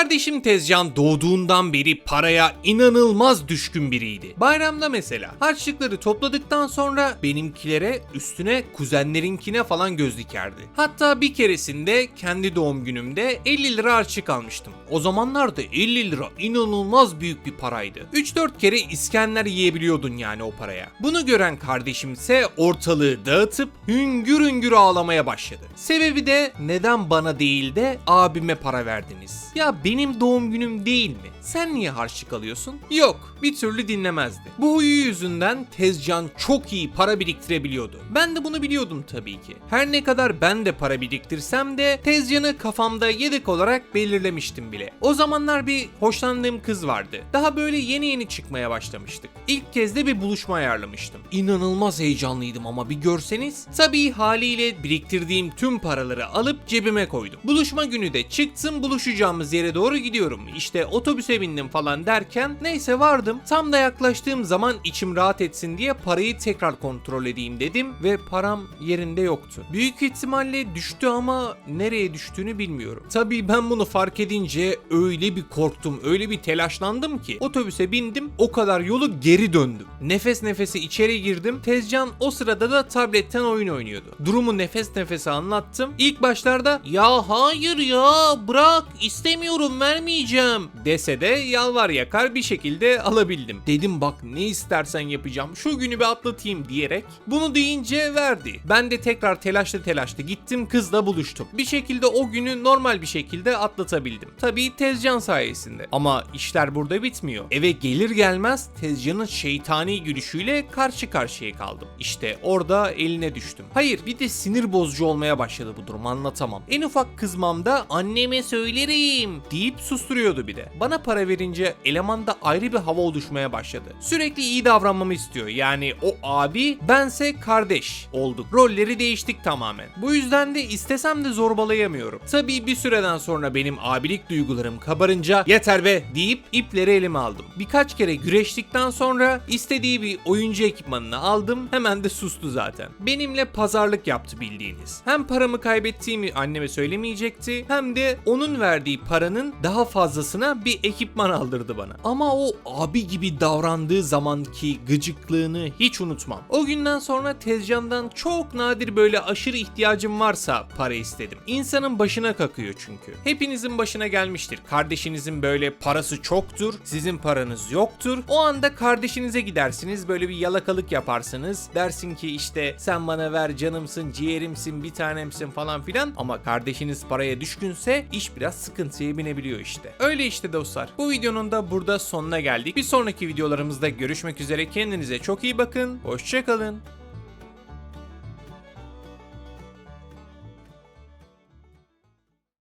Kardeşim Tezcan doğduğundan beri paraya inanılmaz düşkün biriydi. Bayramda mesela harçlıkları topladıktan sonra benimkilere üstüne kuzenlerinkine falan göz dikerdi. Hatta bir keresinde kendi doğum günümde 50 lira harçlık almıştım. O zamanlarda 50 lira inanılmaz büyük bir paraydı. 3-4 kere İskender yiyebiliyordun yani o paraya. Bunu gören kardeşimse ortalığı dağıtıp hüngür hüngür ağlamaya başladı. Sebebi de neden bana değil de abime para verdiniz? Ya benim doğum günüm değil mi? Sen niye harçlık alıyorsun? Yok, bir türlü dinlemezdi. Bu huyu yüzünden Tezcan çok iyi para biriktirebiliyordu. Ben de bunu biliyordum tabii ki. Her ne kadar ben de para biriktirsem de Tezcan'ı kafamda yedek olarak belirlemiştim bile. O zamanlar bir hoşlandığım kız vardı. Daha böyle yeni yeni çıkmaya başlamıştık. İlk kez de bir buluşma ayarlamıştım. İnanılmaz heyecanlıydım ama bir görseniz. Tabii haliyle biriktirdiğim tüm paraları alıp cebime koydum. Buluşma günü de çıktım buluşacağımız yere doğru gidiyorum. İşte otobüse bindim falan derken neyse vardım. Tam da yaklaştığım zaman içim rahat etsin diye parayı tekrar kontrol edeyim dedim ve param yerinde yoktu. Büyük ihtimalle düştü ama nereye düştüğünü bilmiyorum. Tabii ben bunu fark edince öyle bir korktum, öyle bir telaşlandım ki otobüse bindim o kadar yolu geri döndüm. Nefes nefese içeri girdim. Tezcan o sırada da tabletten oyun oynuyordu. Durumu nefes nefese anlattım. İlk başlarda ya hayır ya bırak istemiyorum vermeyeceğim dese de yalvar yakar bir şekilde alabildim. Dedim bak ne istersen yapacağım şu günü bir atlatayım diyerek bunu deyince verdi. Ben de tekrar telaşlı telaşlı gittim kızla buluştum. Bir şekilde o günü normal bir şekilde atlatabildim. Tabii Tezcan sayesinde. Ama işler burada bitmiyor. Eve gelir gelmez Tezcan'ın şeytani gülüşüyle karşı karşıya kaldım. İşte orada eline düştüm. Hayır bir de sinir bozucu olmaya başladı bu durum anlatamam. En ufak kızmamda anneme söylerim deyip susturuyordu bir de. Bana para verince elemanda ayrı bir hava oluşmaya başladı. Sürekli iyi davranmamı istiyor. Yani o abi bense kardeş olduk. Rolleri değiştik tamamen. Bu yüzden de istesem de zorbalayamıyorum. Tabii bir süreden sonra benim abilik duygularım kabarınca yeter be deyip ipleri elime aldım. Birkaç kere güreştikten sonra istediği bir oyuncu ekipmanını aldım. Hemen de sustu zaten. Benimle pazarlık yaptı bildiğiniz. Hem paramı kaybettiğimi anneme söylemeyecekti hem de onun verdiği paranın daha fazlasına bir ekipman aldırdı bana. Ama o abi gibi davrandığı zamanki gıcıklığını hiç unutmam. O günden sonra Tezcan'dan çok nadir böyle aşırı ihtiyacım varsa para istedim. İnsanın başına kakıyor çünkü. Hepinizin başına gelmiştir. Kardeşinizin böyle parası çoktur, sizin paranız yoktur. O anda kardeşinize gidersiniz böyle bir yalakalık yaparsınız. Dersin ki işte sen bana ver canımsın, ciğerimsin, bir tanemsin falan filan. Ama kardeşiniz paraya düşkünse iş biraz sıkıntıya binebiliyor işte. Öyle işte dostlar. Bu videonun da burada sonuna geldik. Bir sonraki videolarımızda görüşmek üzere. Kendinize çok iyi bakın. Hoşçakalın.